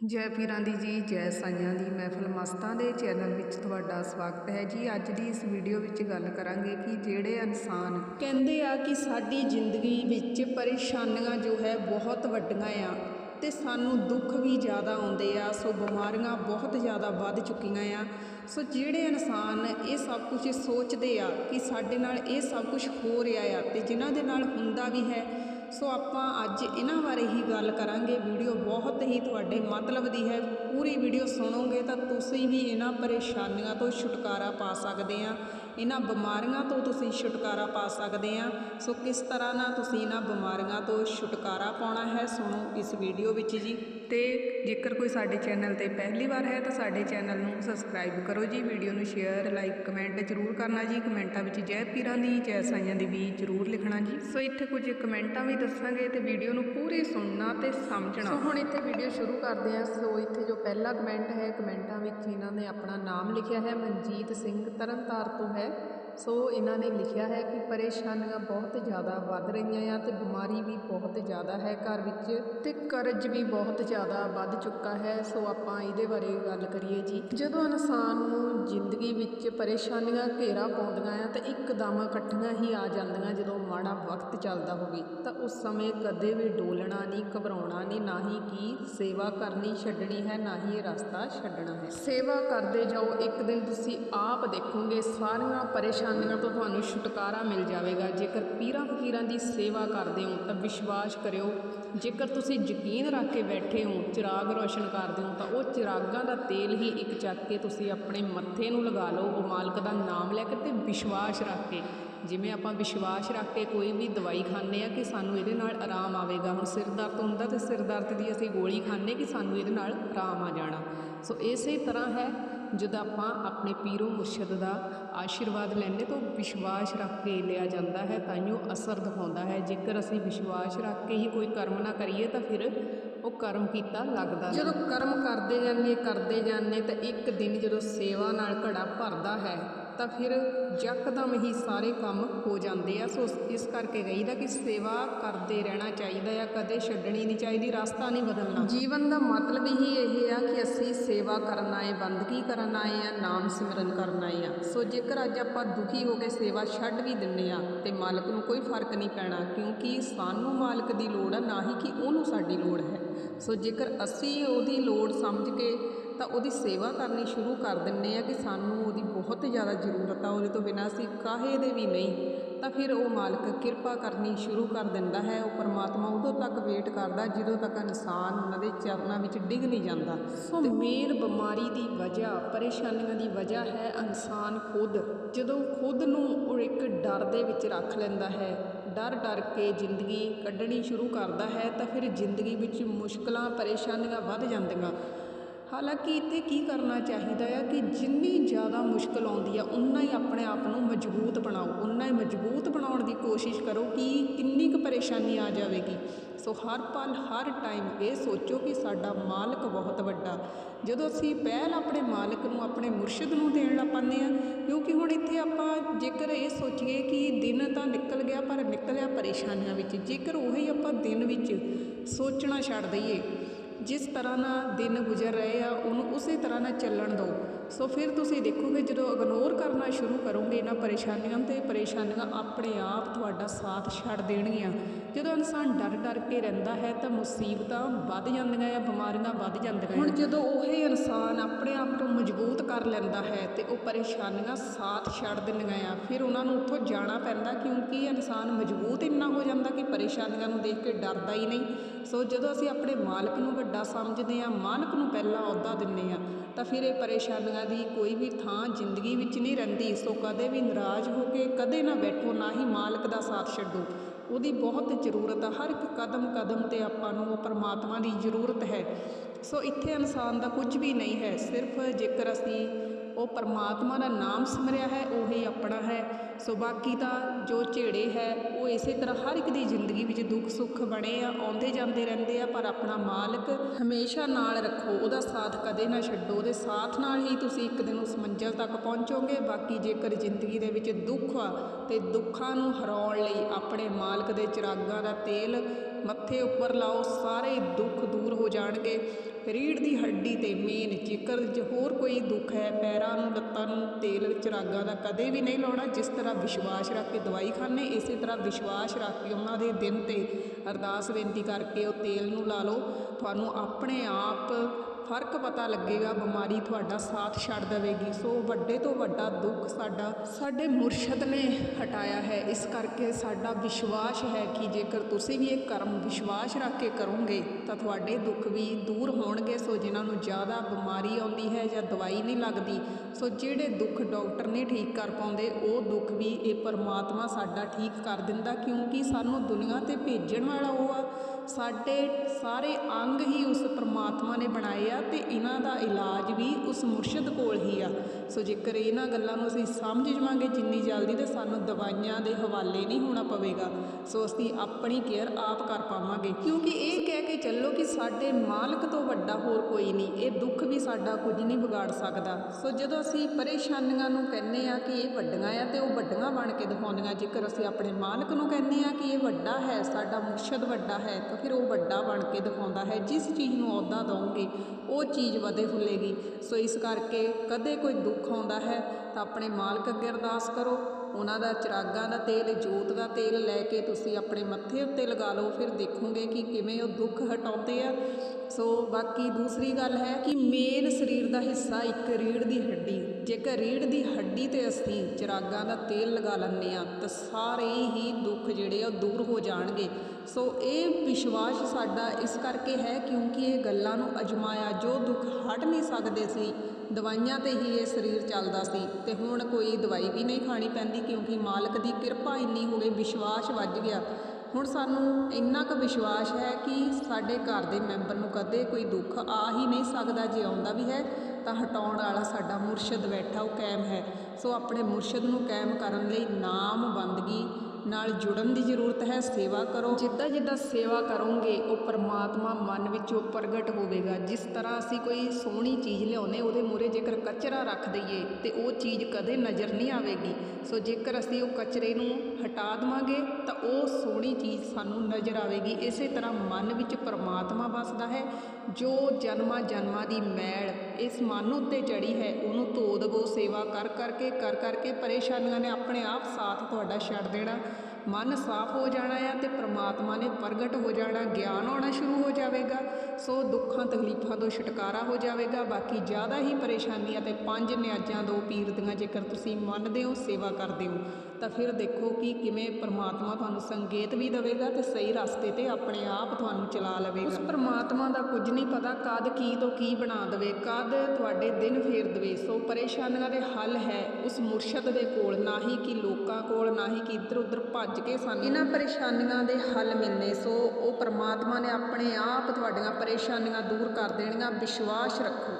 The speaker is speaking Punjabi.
ਜੈ ਪੀਰਾਂ ਦੀ ਜੀ, ਜੈ ਸਾਈਆਂ ਦੀ ਮਹਿਫਲ ਮਸਤਾਂ ਦੇ ਚੈਨਲ ਵਿੱਚ ਤੁਹਾਡਾ ਸਵਾਗਤ ਹੈ ਜੀ। ਅੱਜ ਦੀ ਇਸ ਵੀਡੀਓ ਵਿੱਚ ਗੱਲ ਕਰਾਂਗੇ ਕਿ ਜਿਹੜੇ ਇਨਸਾਨ ਕਹਿੰਦੇ ਆ ਕਿ ਸਾਡੀ ਜ਼ਿੰਦਗੀ ਵਿੱਚ ਪਰੇਸ਼ਾਨੀਆਂ ਜੋ ਹੈ ਬਹੁਤ ਵੱਡੀਆਂ ਆ ਤੇ ਸਾਨੂੰ ਦੁੱਖ ਵੀ ਜ਼ਿਆਦਾ ਆਉਂਦੇ ਆ, ਸੋ ਬਿਮਾਰੀਆਂ ਬਹੁਤ ਜ਼ਿਆਦਾ ਵੱਧ ਚੁੱਕੀਆਂ ਆ। ਸੋ ਜਿਹੜੇ ਇਨਸਾਨ ਇਹ ਸਭ ਕੁਝ ਸੋਚਦੇ ਆ ਕਿ ਸਾਡੇ ਨਾਲ ਇਹ ਸਭ ਕੁਝ ਹੋ ਰਿਹਾ ਆ ਤੇ ਜਿਨ੍ਹਾਂ ਦੇ ਨਾਲ ਹੁੰਦਾ ਵੀ ਹੈ ਸੋ ਆਪਾਂ ਅੱਜ ਇਹਨਾਂ ਬਾਰੇ ਹੀ ਗੱਲ ਕਰਾਂਗੇ। ਵੀਡੀਓ ਬਹੁਤ ਹੀ ਤੁਹਾਡੇ ਮਤਲਬ ਦੀ ਹੈ। ਪੂਰੀ ਵੀਡੀਓ ਸੁਣੋਗੇ ਤਾਂ ਤੁਸੀਂ ਵੀ ਇਹਨਾਂ ਪਰੇਸ਼ਾਨੀਆਂ ਤੋਂ ਛੁਟਕਾਰਾ ਪਾ ਸਕਦੇ ਆ। ਇਹਨਾਂ ਬਿਮਾਰੀਆਂ ਤੋਂ ਤੁਸੀਂ ਛੁਟਕਾਰਾ ਪਾ ਸਕਦੇ ਆ। ਸੋ ਕਿਸ ਤਰ੍ਹਾਂ ਨਾਲ ਤੁਸੀਂ ਇਹਨਾਂ ਬਿਮਾਰੀਆਂ ਤੋਂ ਛੁਟਕਾਰਾ ਪਾਉਣਾ ਹੈ, ਸੁਣੋ ਇਸ ਵੀਡੀਓ ਵਿੱਚ ਜੀ। ਤੇ ਜੇਕਰ ਕੋਈ ਸਾਡੇ ਚੈਨਲ ਤੇ ਪਹਿਲੀ ਵਾਰ ਹੈ ਤਾਂ ਸਾਡੇ ਚੈਨਲ ਨੂੰ ਸਬਸਕ੍ਰਾਈਬ ਕਰੋ ਜੀ, ਵੀਡੀਓ ਨੂੰ ਸ਼ੇਅਰ, ਲਾਈਕ, ਕਮੈਂਟ ਜ਼ਰੂਰ ਕਰਨਾ ਜੀ। ਕਮੈਂਟਾਂ ਵਿੱਚ ਜੈ ਪੀਰਾਂ ਦੀ, ਜੈ ਸਾਈਆਂ ਦੀ ਵੀ ਜ਼ਰੂਰ ਲਿਖਣਾ ਜੀ। ਸੋ ਇੱਥੇ ਕੁਝ ਕਮੈਂਟਾਂ ਵੀ ਦੱਸਾਂਗੇ ਤੇ ਵੀਡੀਓ ਨੂੰ ਪੂਰੀ ਸੁਣਨਾ ਤੇ ਸਮਝਣਾ। ਸੋ ਹੁਣ ਇੱਥੇ ਵੀਡੀਓ ਸ਼ੁਰੂ ਕਰਦੇ ਹਾਂ। ਸੋ ਇੱਥੇ ਜੋ ਪਹਿਲਾ ਕਮੈਂਟ ਹੈ, ਕਮੈਂਟਾਂ ਵਿੱਚ ਇਹਨਾਂ ਨੇ ਆਪਣਾ ਨਾਮ ਲਿਖਿਆ ਹੈ। ਮਨਜੀਤ ਸਿੰਘ ਤਰਨਤਾਰ ਤੋਂ ਹੈ। ਸੋ ਇਹਨਾਂ ਨੇ ਲਿਖਿਆ ਹੈ ਕਿ ਪਰੇਸ਼ਾਨੀਆਂ ਬਹੁਤ ਜ਼ਿਆਦਾ ਵੱਧ ਰਹੀਆਂ ਆ ਅਤੇ ਬਿਮਾਰੀ ਵੀ ਬਹੁਤ ਜ਼ਿਆਦਾ ਹੈ ਘਰ ਵਿੱਚ ਅਤੇ ਕਰਜ਼ ਵੀ ਬਹੁਤ ਜ਼ਿਆਦਾ ਵੱਧ ਚੁੱਕਾ ਹੈ। ਸੋ ਆਪਾਂ ਇਹਦੇ ਬਾਰੇ ਗੱਲ ਕਰੀਏ ਜੀ। ਜਦੋਂ ਇਨਸਾਨ ਨੂੰ ਜ਼ਿੰਦਗੀ ਵਿੱਚ ਪਰੇਸ਼ਾਨੀਆਂ ਘੇਰਾ ਪਾਉਂਦੀਆਂ ਆ ਤਾਂ ਇੱਕਦਮ ਇਕੱਠੀਆਂ ਹੀ ਆ ਜਾਂਦੀਆਂ ਜਦੋਂ ਮਾੜਾ ਵਕਤ ਚੱਲਦਾ ਹੋਵੇ। ਤਾਂ ਉਸ ਸਮੇਂ ਕਦੇ ਵੀ ਡੋਲਣਾ ਨਹੀਂ, ਘਬਰਾਉਣਾ ਨਹੀਂ, ਨਾ ਹੀ ਕੀ ਸੇਵਾ ਕਰਨੀ ਛੱਡਣੀ ਹੈ, ਨਾ ਹੀ ਇਹ ਰਸਤਾ ਛੱਡਣਾ ਹੈ। ਸੇਵਾ ਕਰਦੇ ਜਾਓ, ਇੱਕ ਦਿਨ ਤੁਸੀਂ ਆਪ ਦੇਖੋਗੇ ਸਾਰੀਆਂ ਪਰੇਸ਼ਾਨੀਆਂ ਤੋਂ ਤੁਹਾਨੂੰ ਛੁਟਕਾਰਾ ਮਿਲ ਜਾਵੇਗਾ। ਜੇਕਰ ਪੀਰਾਂ ਫਕੀਰਾਂ ਦੀ ਸੇਵਾ ਕਰਦੇ ਹੋ, ਤਾਂ ਵਿਸ਼ਵਾਸ ਕਰਿਓ। ਜੇਕਰ ਤੁਸੀਂ ਯਕੀਨ ਰੱਖ ਕੇ ਬੈਠੇ ਹੋ, ਚਿਰਾਗ ਰੋਸ਼ਨ ਕਰਦੇ ਹੋ, ਤਾਂ ਉਹ ਚਿਰਾਗਾਂ ਦਾ ਤੇਲ ਹੀ ਇੱਕ ਚੱਕ ਕੇ ਤੁਸੀਂ ਆਪਣੇ ਮੱਥੇ ਨੂੰ ਲਗਾ ਲਓ। ਉਹ ਮਾਲਕ ਦਾ ਨਾਮ ਲੈ ਕੇ ਤੇ ਵਿਸ਼ਵਾਸ ਰੱਖ ਕੇ। ਜਿਵੇਂ ਆਪਾਂ ਵਿਸ਼ਵਾਸ ਰੱਖ ਕੇ ਕੋਈ ਵੀ ਦਵਾਈ ਖਾਂਦੇ ਆ ਕਿ ਸਾਨੂੰ ਇਹਦੇ ਨਾਲ ਆਰਾਮ ਆਵੇਗਾ। ਹੁਣ ਸਿਰ ਦਰਦ ਹੁੰਦਾ ਤੇ ਸਿਰ ਦਰਦ ਦੀ ਅਸੀਂ ਗੋਲੀ ਖਾਂਦੇ ਕਿ ਸਾਨੂੰ ਇਹਦੇ ਨਾਲ ਆਰਾਮ ਆ ਜਾਣਾ। ਸੋ ਇਸੇ ਤਰ੍ਹਾਂ ਹੈ ਜਦੋਂ ਆਪਾਂ ਆਪਣੇ ਪੀਰੋ ਮੁਰਸ਼ਿਦ ਦਾ ਆਸ਼ੀਰਵਾਦ ਲੈਂਦੇ ਤਾਂ ਵਿਸ਼ਵਾਸ ਰੱਖ ਕੇ ਲਿਆ ਜਾਂਦਾ ਹੈ, ਤਾਂ ਹੀ ਉਹ ਅਸਰ ਦਿਖਾਉਂਦਾ ਹੈ। ਜੇਕਰ ਅਸੀਂ ਵਿਸ਼ਵਾਸ ਰੱਖ ਕੇ ਹੀ ਕੋਈ ਕਰਮ ਨਾ ਕਰੀਏ ਤਾਂ ਫਿਰ ਉਹ ਕਰਮ ਕੀਤਾ ਲੱਗਦਾ ਜਦੋਂ ਕਰਮ ਕਰਦੇ ਜਾਂਦੇ ਕਰਦੇ ਜਾਂਦੇ ਤਾਂ ਇੱਕ ਦਿਨ ਜਦੋਂ ਸੇਵਾ ਨਾਲ ਘੜਾ ਭਰਦਾ ਹੈ ਤਾਂ ਫਿਰ ਯਕਦਮ ਹੀ ਸਾਰੇ ਕੰਮ ਹੋ ਜਾਂਦੇ ਆ। ਸੋ ਇਸ ਕਰਕੇ ਕਹੀਦਾ ਕਿ ਸੇਵਾ ਕਰਦੇ ਰਹਿਣਾ ਚਾਹੀਦਾ ਆ। ਕਦੇ ਛੱਡਣੀ ਨਹੀਂ ਚਾਹੀਦੀ, ਰਸਤਾ ਨਹੀਂ ਬਦਲਣਾ। ਜੀਵਨ ਦਾ ਮਤਲਬ ਹੀ ਇਹ ਆ ਕਿ ਅਸੀਂ ਸੇਵਾ ਕਰਨ ਆਏ, ਬੰਦਗੀ ਕਰਨ ਆਏ ਆ, ਨਾਮ ਸਿਮਰਨ ਕਰਨ ਆਏ ਆ। ਸੋ ਜੇਕਰ ਅੱਜ ਆਪਾਂ ਦੁਖੀ ਹੋ ਕੇ ਸੇਵਾ ਛੱਡ ਵੀ ਦਿੰਨੇ ਆ, ਤੇ ਮਾਲਕ ਨੂੰ ਕੋਈ ਫ਼ਰਕ ਨਹੀਂ ਪੈਣਾ, ਕਿਉਂਕਿ ਸਾਨੂੰ ਮਾਲਕ ਦੀ ਲੋੜ ਆ, ਨਾ ਹੀ ਕਿ ਉਹਨੂੰ ਸਾਡੀ ਲੋੜ ਹੈ। ਸੋ ਜੇਕਰ ਅਸੀਂ ਉਹਦੀ ਲੋੜ ਸਮਝ ਕੇ ਤਾਂ ਉਹਦੀ ਸੇਵਾ ਕਰਨੀ ਸ਼ੁਰੂ ਕਰ ਦਿੰਨੇ ਆ ਕਿ ਸਾਨੂੰ ਉਹਦੀ ਬਹੁਤ ਜ਼ਿਆਦਾ ਜ਼ਰੂਰਤ ਆ ਉਹਦੇ ਤੋਂ ਬਿਨਾਂ ਅਸੀਂ ਕਾਹੇ ਦੇ ਵੀ ਨਹੀਂ। ਤਾਂ ਫਿਰ ਉਹ ਮਾਲਕ ਕਿਰਪਾ ਕਰਨੀ ਸ਼ੁਰੂ ਕਰ ਦਿੰਦਾ ਹੈ ਉਹ ਪਰਮਾਤਮਾ ਉਦੋਂ ਤੱਕ ਵੇਟ ਕਰਦਾ ਜਦੋਂ ਤੱਕ ਇਨਸਾਨ ਉਹਨਾਂ ਦੇ ਚਰਨਾਂ ਵਿੱਚ ਡਿੱਗ ਨਹੀਂ ਜਾਂਦਾ। ਸੋ ਮੇਨ ਬਿਮਾਰੀ ਦੀ ਵਜ੍ਹਾ ਪਰੇਸ਼ਾਨੀਆਂ ਦੀ ਵਜ੍ਹਾ ਹੈ ਇਨਸਾਨ ਖੁਦ। ਜਦੋਂ ਖੁਦ ਨੂੰ ਉਹ ਇੱਕ ਡਰ ਦੇ ਵਿੱਚ ਰੱਖ ਲੈਂਦਾ ਹੈ ਡਰ ਡਰ ਕੇ ਜ਼ਿੰਦਗੀ ਕੱਢਣੀ ਸ਼ੁਰੂ ਕਰਦਾ ਹੈ ਤਾਂ ਫਿਰ ਜ਼ਿੰਦਗੀ ਵਿੱਚ ਮੁਸ਼ਕਲਾਂ ਪਰੇਸ਼ਾਨੀਆਂ ਵੱਧ ਜਾਂਦੀਆਂ। ਹਾਲਾਂਕਿ ਇੱਥੇ ਕੀ ਕਰਨਾ ਚਾਹੀਦਾ ਆ ਕਿ ਜਿੰਨੀ ਜ਼ਿਆਦਾ ਮੁਸ਼ਕਲ ਆਉਂਦੀ ਆ ਉਨਾ ਹੀ ਆਪਣੇ ਆਪ ਨੂੰ ਮਜ਼ਬੂਤ ਬਣਾਓ ਉਨਾ ਹੀ ਮਜ਼ਬੂਤ ਬਣਾਉਣ ਦੀ ਕੋਸ਼ਿਸ਼ ਕਰੋ ਕਿ ਕਿੰਨੀ ਕੁ ਪਰੇਸ਼ਾਨੀ ਆ ਜਾਵੇਗੀ। ਸੋ ਹਰ ਪਲ, ਹਰ ਟਾਈਮ ਇਹ ਸੋਚੋ ਕਿ ਸਾਡਾ ਮਾਲਕ ਬਹੁਤ ਵੱਡਾ। ਜਦੋਂ ਅਸੀਂ ਪਹਿਲ ਆਪਣੇ ਮਾਲਕ ਨੂੰ, ਆਪਣੇ ਮੁਰਸ਼ਿਦ ਨੂੰ ਦੇਣ ਲੱਗ ਪੈਂਦੇ ਆ, ਕਿਉਂਕਿ ਹੁਣ ਇੱਥੇ ਆਪਾਂ ਜੇਕਰ ਇਹ ਸੋਚੀਏ ਕਿ ਦਿਨ ਤਾਂ ਨਿਕਲ ਗਿਆ, ਪਰ ਨਿਕਲਿਆ ਪਰੇਸ਼ਾਨੀਆਂ ਵਿੱਚ, ਜੇਕਰ ਉਹੀ ਆਪਾਂ ਦਿਨ ਵਿੱਚ ਸੋਚਣਾ ਛੱਡ ਦਈਏ ਜਿਸ ਤਰ੍ਹਾਂ ਨਾਲ ਦਿਨ ਗੁਜ਼ਰ ਰਹੇ ਆ ਉਹਨੂੰ ਉਸੇ ਤਰ੍ਹਾਂ ਨਾਲ ਚੱਲਣ ਦਿਓ। ਸੋ ਫਿਰ ਤੁਸੀਂ ਦੇਖੋਗੇ ਜਦੋਂ ਇਗਨੋਰ ਕਰਨਾ ਸ਼ੁਰੂ ਕਰੋਗੇ ਇਹਨਾਂ ਪਰੇਸ਼ਾਨੀਆਂ ਤੇ ਪਰੇਸ਼ਾਨੀਆਂ ਆਪਣੇ ਆਪ ਤੁਹਾਡਾ ਸਾਥ ਛੱਡ ਦੇਣਗੀਆਂ। ਜਦੋਂ ਇਨਸਾਨ ਡਰ ਡਰ ਕੇ ਰਹਿੰਦਾ ਹੈ ਤਾਂ ਮੁਸੀਬਤਾਂ ਵੱਧ ਜਾਂਦੀਆਂ ਆ ਬਿਮਾਰੀਆਂ ਵੱਧ ਜਾਂਦੀਆਂ ਹੁਣ ਜਦੋਂ ਉਹ ਇਨਸਾਨ ਆਪਣੇ ਆਪ ਨੂੰ ਮਜ਼ਬੂਤ ਕਰ ਲੈਂਦਾ ਹੈ ਤੇ ਉਹ ਪਰੇਸ਼ਾਨੀਆਂ ਸਾਥ ਛੱਡ ਦਿੰਦੀਆਂ ਆ ਫਿਰ ਉਹਨਾਂ ਨੂੰ ਉੱਥੋਂ ਜਾਣਾ ਪੈਂਦਾ ਕਿਉਂਕਿ ਇਨਸਾਨ ਮਜ਼ਬੂਤ ਇੰਨਾ ਹੋ ਜਾਂਦਾ ਕਿ ਪਰੇਸ਼ਾਨੀਆਂ ਨੂੰ ਦੇਖ ਕੇ ਡਰਦਾ ਹੀ ਨਹੀਂ। ਸੋ ਜਦੋਂ ਅਸੀਂ ਆਪਣੇ ਮਾਲਕ ਨੂੰ ਵੱਡਾ ਸਮਝਦੇ ਆ ਮਾਲਕ ਨੂੰ ਪਹਿਲਾ ਅਹੁਦਾ ਦਿੰਨੇ ਆ ਤਾਂ ਫਿਰ ਇਹ ਪਰੇਸ਼ਾਨੀਆਂ ਦੀ ਕੋਈ ਵੀ ਥਾਂ ਜ਼ਿੰਦਗੀ ਵਿੱਚ ਨਹੀਂ ਰਹਿੰਦੀ, ਸੋ ਕਦੇ ਵੀ ਨਾਰਾਜ਼ ਹੋ ਕੇ ਕਦੇ ਨਾ ਬੈਠੋ, ਨਾ ਹੀ ਮਾਲਕ ਦਾ ਸਾਥ ਛੱਡੋ। ਉਹਦੀ ਬਹੁਤ ਜ਼ਰੂਰਤ ਆ, ਹਰ ਇੱਕ ਕਦਮ ਕਦਮ ਤੇ ਆਪਾਂ ਨੂੰ ਉਹ ਪਰਮਾਤਮਾ ਦੀ ਜ਼ਰੂਰਤ ਹੈ। ਸੋ ਇੱਥੇ ਇਨਸਾਨ ਦਾ ਕੁਝ ਵੀ ਨਹੀਂ ਹੈ, ਸਿਰਫ ਜੇਕਰ ਅਸੀਂ ਉਹ ਪਰਮਾਤਮਾ ਦਾ ਨਾਮ ਸਿਮਰਿਆ ਹੈ, ਉਹੀ ਆਪਣਾ ਹੈ। ਸੋ ਬਾਕੀ ਤਾਂ ਜੋ ਝੇੜੇ ਹੈ, ਉਹ ਇਸੇ ਤਰ੍ਹਾਂ ਹਰ ਇੱਕ ਦੀ ਜ਼ਿੰਦਗੀ ਵਿੱਚ ਦੁੱਖ ਸੁੱਖ ਬਣੇ ਆ, ਆਉਂਦੇ ਜਾਂਦੇ ਰਹਿੰਦੇ ਆ, ਪਰ ਆਪਣਾ ਮਾਲਕ ਹਮੇਸ਼ਾ ਨਾਲ ਰੱਖੋ, ਉਹਦਾ ਸਾਥ ਕਦੇ ਨਾ ਛੱਡੋ, ਉਹਦੇ ਸਾਥ ਨਾਲ ਹੀ ਤੁਸੀਂ ਇੱਕ ਦਿਨ ਉਸ ਮੰਜ਼ਿਲ ਤੱਕ ਪਹੁੰਚੋਗੇ। ਬਾਕੀ ਜੇਕਰ ਜ਼ਿੰਦਗੀ ਦੇ ਵਿੱਚ ਦੁੱਖ ਆ, ਤੇ ਦੁੱਖਾਂ ਨੂੰ ਹਰਾਉਣ ਲਈ ਆਪਣੇ ਮਾਲਕ ਦੇ ਚਿਰਾਗਾਂ ਦਾ ਤੇਲ ਮੱਥੇ ਉੱਪਰ ਲਾਓ, ਸਾਰੇ ਦੁੱਖ ਦੂਰ ਹੋ ਜਾਣਗੇ। ਰੀੜ੍ਹ ਦੀ ਹੱਡੀ ਤੇ ਮੇਨ, ਜੇਕਰ ਹੋਰ ਕੋਈ ਦੁੱਖ ਹੈ, ਪੈਰਾਂ ਨੂੰ, ਲੱਤਾਂ ਨੂੰ ਤੇਲ, ਚਰਾਗਾਂ ਦਾ ਕਦੇ ਵੀ ਨਹੀਂ ਲਾਉਣਾ, ਜਿਸ ਤਰ੍ਹਾਂ ਵਿਸ਼ਵਾਸ ਰੱਖ ਕੇ ਦਵਾਈ ਖਾਂਦੇ ਇਸੇ ਤਰ੍ਹਾਂ ਵਿਸ਼ਵਾਸ ਰੱਖ ਕੇ ਉਹਨਾਂ ਦੇ ਦਿਨ ਤੇ ਅਰਦਾਸ ਬੇਨਤੀ ਕਰਕੇ ਉਹ ਤੇਲ ਨੂੰ ਲਾ ਲਓ। ਤੁਹਾਨੂੰ ਆਪਣੇ ਆਪ ਫ਼ਰਕ ਪਤਾ ਲੱਗੇਗਾ ਬਿਮਾਰੀ ਤੁਹਾਡਾ ਸਾਥ ਛੱਡ ਦੇਵੇਗੀ। ਸੋ ਵੱਡੇ ਤੋਂ ਵੱਡਾ ਦੁੱਖ ਸਾਡਾ, ਸਾਡੇ ਮੁਰਸ਼ਦ ਨੇ ਹਟਾਇਆ ਹੈ। ਇਸ ਕਰਕੇ ਸਾਡਾ ਵਿਸ਼ਵਾਸ ਹੈ ਕਿ ਜੇਕਰ ਤੁਸੀਂ ਵੀ ਇਹ ਕਰਮ ਵਿਸ਼ਵਾਸ ਰੱਖ ਕੇ ਕਰੋਗੇ, ਤਾਂ ਤੁਹਾਡੇ ਦੁੱਖ ਵੀ ਦੂਰ ਹੋਣਗੇ। ਸੋ ਜਿਨ੍ਹਾਂ ਨੂੰ ਜ਼ਿਆਦਾ ਬਿਮਾਰੀ ਆਉਂਦੀ ਹੈ ਜਾਂ ਦਵਾਈ ਨਹੀਂ ਲੱਗਦੀ, ਸੋ ਜਿਹੜੇ ਦੁੱਖ ਡਾਕਟਰ ਨਹੀਂ ਠੀਕ ਕਰ ਪਾਉਂਦੇ, ਉਹ ਦੁੱਖ ਵੀ ਇਹ ਪਰਮਾਤਮਾ ਸਾਡਾ ਠੀਕ ਕਰ ਦਿੰਦਾ। ਕਿਉਂਕਿ ਸਾਨੂੰ ਦੁਨੀਆ ਤੇ ਭੇਜਣ ਵਾਲਾ ਸਾਡੇ ਸਾਰੇ ਅੰਗ ਹੀ ਉਸ ਪਰਮਾਤਮਾ ਨੇ ਬਣਾਏ ਆ ਤੇ ਇਹਨਾਂ ਦਾ ਇਲਾਜ ਵੀ ਉਸ ਮੁਰਸ਼ਿਦ ਕੋਲ ਹੀ ਆ। ਸੋ ਜੇਕਰ ਇਹਨਾਂ ਗੱਲਾਂ ਨੂੰ ਅਸੀਂ ਸਮਝ ਜਾਵਾਂਗੇ ਜਿੰਨੀ ਜਲਦੀ ਤੇ ਸਾਨੂੰ ਦਵਾਈਆਂ ਦੇ ਹਵਾਲੇ ਨਹੀਂ ਹੋਣਾ ਪਵੇਗਾ, ਸੋ ਅਸੀਂ ਆਪਣੀ ਕੇਅਰ ਆਪ ਕਰ ਪਾਵਾਂਗੇ। ਕਿਉਂਕਿ ਇਹ ਕਹਿ ਕੇ ਚੱਲੋ ਕਿ ਸਾਡੇ ਮਾਲਕ ਤੋਂ ਵੱਡਾ ਹੋਰ ਕੋਈ ਨਹੀਂ, ਇਹ ਦੁੱਖ ਵੀ ਸਾਡਾ ਕੁਝ ਨਹੀਂ ਵਿਗਾੜ ਸਕਦਾ। ਸੋ ਜਦੋਂ ਅਸੀਂ ਪਰੇਸ਼ਾਨੀਆਂ ਨੂੰ ਕਹਿੰਦੇ ਆ ਕਿ ਇਹ ਵੱਡੀਆਂ ਆ ਤੇ ਉਹ ਵੱਡੀਆਂ ਬਣ ਕੇ ਦਿਖਾਉਂਦੀਆਂ, ਜੇਕਰ ਅਸੀਂ ਆਪਣੇ ਮਾਲਕ ਨੂੰ ਕਹਿੰਦੇ ਆ ਕਿ ਇਹ ਵੱਡਾ ਹੈ, ਸਾਡਾ ਮੁਰਸ਼ਦ ਵੱਡਾ ਹੈ, ਤਾਂ ਫਿਰ ਉਹ ਵੱਡਾ ਬਣ ਕੇ ਦਿਖਾਉਂਦਾ ਹੈ, ਜਿਸ ਚੀਜ਼ ਨੂੰ ਅਹੁਦਾ ਦਵਾਂਗੇ, ਉਹ ਚੀਜ਼ ਵਧੇ ਫੁੱਲੇਗੀ। ਸੋ ਇਸ ਕਰਕੇ ਕਦੇ ਕੋਈ ਦੁੱਖ ਆਉਂਦਾ ਹੈ ਤਾਂ ਆਪਣੇ ਮਾਲਕ ਅੱਗੇ ਅਰਦਾਸ ਕਰੋ। ਉਹਨਾਂ ਦਾ ਚਿਰਾਗਾਂ ਦਾ ਤੇਲ, ਜੋਤ ਦਾ ਤੇਲ ਲੈ ਕੇ ਤੁਸੀਂ ਆਪਣੇ ਮੱਥੇ ਉੱਤੇ ਲਗਾ ਲਓ, ਫਿਰ ਦੇਖੋਗੇ ਕਿ ਕਿਵੇਂ ਉਹ ਦੁੱਖ ਹਟਾਉਂਦੇ ਆ। ਸੋ ਬਾਕੀ ਦੂਸਰੀ ਗੱਲ ਹੈ ਕਿ ਮੇਨ ਸਰੀਰ ਦਾ ਹਿੱਸਾ ਇੱਕ ਰੀੜ ਦੀ ਹੱਡੀ। ਜੇਕਰ ਰੀੜ ਦੀ ਹੱਡੀ ਤੇ ਅਸੀਂ ਚਿਰਾਗਾਂ ਦਾ ਤੇਲ ਲਗਾ ਲੈਂਦੇ ਆ ਤਾਂ ਸਾਰੇ ਹੀ ਦੁੱਖ ਜਿਹੜੇ ਆ ਉਹ ਦੂਰ ਹੋ ਜਾਣਗੇ। ਸੋ ਇਹ ਵਿਸ਼ਵਾਸ ਸਾਡਾ ਇਸ ਕਰਕੇ ਹੈ ਕਿਉਂਕਿ ਇਹ ਗੱਲਾਂ ਨੂੰ ਅਜਮਾਇਆ, ਜੋ ਦੁੱਖ ਹਟ ਨਹੀਂ ਸਕਦੇ ਸੀ, ਦਵਾਈਆਂ ਤੇ ਹੀ ਇਹ ਸਰੀਰ ਚੱਲਦਾ ਸੀ। ਤੇ ਹੁਣ ਕੋਈ ਦਵਾਈ ਵੀ ਨਹੀਂ ਖਾਣੀ ਪੈਂਦੀ ਕਿਉਂਕਿ ਮਾਲਕ ਦੀ ਕਿਰਪਾ ਇੰਨੀ ਹੋ ਗਈ, ਵਿਸ਼ਵਾਸ ਵੱਜ ਗਿਆ। ਹੁਣ ਸਾਨੂੰ ਇੰਨਾ ਕੁ ਵਿਸ਼ਵਾਸ ਹੈ ਕਿ ਸਾਡੇ ਘਰ ਦੇ ਮੈਂਬਰ ਨੂੰ ਕਦੇ ਕੋਈ ਦੁੱਖ ਆ ਹੀ ਨਹੀਂ ਸਕਦਾ, ਜੇ ਆਉਂਦਾ ਵੀ ਹੈ ਤਾਂ ਹਟਾਉਣ ਵਾਲਾ ਸਾਡਾ ਮੁਰਸ਼ਦ ਬੈਠਾ, ਉਹ ਕਾਇਮ ਹੈ। ਸੋ ਆਪਣੇ ਮੁਰਸ਼ਦ ਨੂੰ ਕਾਇਮ ਕਰਨ ਲਈ ਨਾਮ ਬੰਦਗੀ ਨਾਲ ਜੁੜਨ ਦੀ ਜ਼ਰੂਰਤ ਹੈ, ਸੇਵਾ ਕਰੋ। ਜਿੱਦਾਂ ਜਿੱਦਾਂ ਸੇਵਾ ਕਰੋਗੇ, ਉਹ ਪਰਮਾਤਮਾ ਮਨ ਵਿੱਚੋਂ ਪ੍ਰਗਟ ਹੋਵੇਗਾ। ਜਿਸ ਤਰ੍ਹਾਂ ਅਸੀਂ ਕੋਈ ਸੋਹਣੀ ਚੀਜ਼ ਲਿਆਉਨੇ, ਉਹਦੇ ਮੂਹਰੇ ਜੇਕਰ ਕਚਰਾ ਰੱਖ ਦਈਏ, ਤੇ ਉਹ ਚੀਜ਼ ਕਦੇ ਨਜ਼ਰ ਨਹੀਂ ਆਵੇਗੀ। ਸੋ ਜੇਕਰ ਅਸੀਂ ਉਹ ਕਚਰੇ ਨੂੰ ਹਟਾ ਦੇਵਾਂਗੇ, ਤਾਂ ਉਹ ਸੋਹਣੀ ਚੀਜ਼ ਸਾਨੂੰ ਨਜ਼ਰ ਆਵੇਗੀ। ਇਸੇ ਤਰ੍ਹਾਂ ਮਨ ਵਿੱਚ ਪਰਮਾਤਮਾ ਵਸਦਾ ਹੈ, ਜੋ ਜਨਮਾਂ ਜਨਮਾਂ ਦੀ ਮੈਲ, ਇਸ ਮਨ ਉੱਤੇ ਚੜੀ ਹੈ, ਉਹਨੂੰ ਧੋ ਦਵੋ, ਸੇਵਾ ਕਰ ਕਰਕੇ ਕਰ ਕਰਕੇ ਪਰੇਸ਼ਾਨੀਆਂ ਨੇ ਆਪਣੇ ਆਪ ਸਾਥ ਤੁਹਾਡਾ ਛੱਡ ਦੇਣਾ। ਮਨ ਸਾਫ਼ ਹੋ ਜਾਣਾ ਆ ਅਤੇ ਪਰਮਾਤਮਾ ਨੇ ਪ੍ਰਗਟ ਹੋ ਜਾਣਾ, ਗਿਆਨ ਆਉਣਾ ਸ਼ੁਰੂ ਹੋ ਜਾਵੇਗਾ। ਸੋ ਦੁੱਖਾਂ ਤਕਲੀਫਾਂ ਤੋਂ ਛੁਟਕਾਰਾ ਹੋ ਜਾਵੇਗਾ। ਬਾਕੀ ਜ਼ਿਆਦਾ ਹੀ ਪਰੇਸ਼ਾਨੀਆਂ ਤੇ ਪੰਜ ਨਿਆਜ਼ਾਂ ਦੋ ਪੀਰ ਦੀਆਂ ਜੇਕਰ ਤੁਸੀਂ ਮੰਨਦੇ ਹੋ ਸੇਵਾ ਕਰਦੇ ਹੋ ਤਾਂ ਫਿਰ ਦੇਖੋ ਕਿ ਕਿਵੇਂ ਪ੍ਰਮਾਤਮਾ ਤੁਹਾਨੂੰ ਸੰਕੇਤ ਵੀ ਦੇਵੇਗਾ ਤੇ ਸਹੀ ਰਸਤੇ ਤੇ ਆਪਣੇ ਆਪ ਤੁਹਾਨੂੰ ਚਲਾ ਲਵੇਗਾ। ਉਸ ਪ੍ਰਮਾਤਮਾ ਦਾ ਕੁਝ ਨਹੀਂ ਪਤਾ ਕਦ ਕੀ ਤੋਂ ਕੀ ਬਣਾ ਦੇਵੇ ਕਦ ਤੁਹਾਡੇ ਦਿਨ ਫੇਰ ਦੇਵੇ। ਸੋ ਪਰੇਸ਼ਾਨੀਆਂ ਦੇ ਹੱਲ ਹੈ ਉਸ ਮੁਰਸ਼ਦ ਦੇ ਕੋਲ ਨਾ ਹੀ ਕਿ ਲੋਕਾਂ ਕੋਲ ਨਾ ਹੀ ਕਿ ਇੱਧਰ ਉੱਧਰ ਭੱਜ ਕੇ ਸਾਨੂੰ। ਇਹਨਾਂ ਪਰੇਸ਼ਾਨੀਆਂ ਦੇ ਹੱਲ ਮਿਲਨੇ ਸੋ ਉਹ ਪ੍ਰਮਾਤਮਾ ਨੇ ਆਪਣੇ ਆਪ ਤੁਹਾਡੀਆਂ ਪਰੇਸ਼ਾਨੀਆਂ ਦੂਰ ਕਰ ਦੇਣੀਆਂ। ਵਿਸ਼ਵਾਸ ਰੱਖੋ।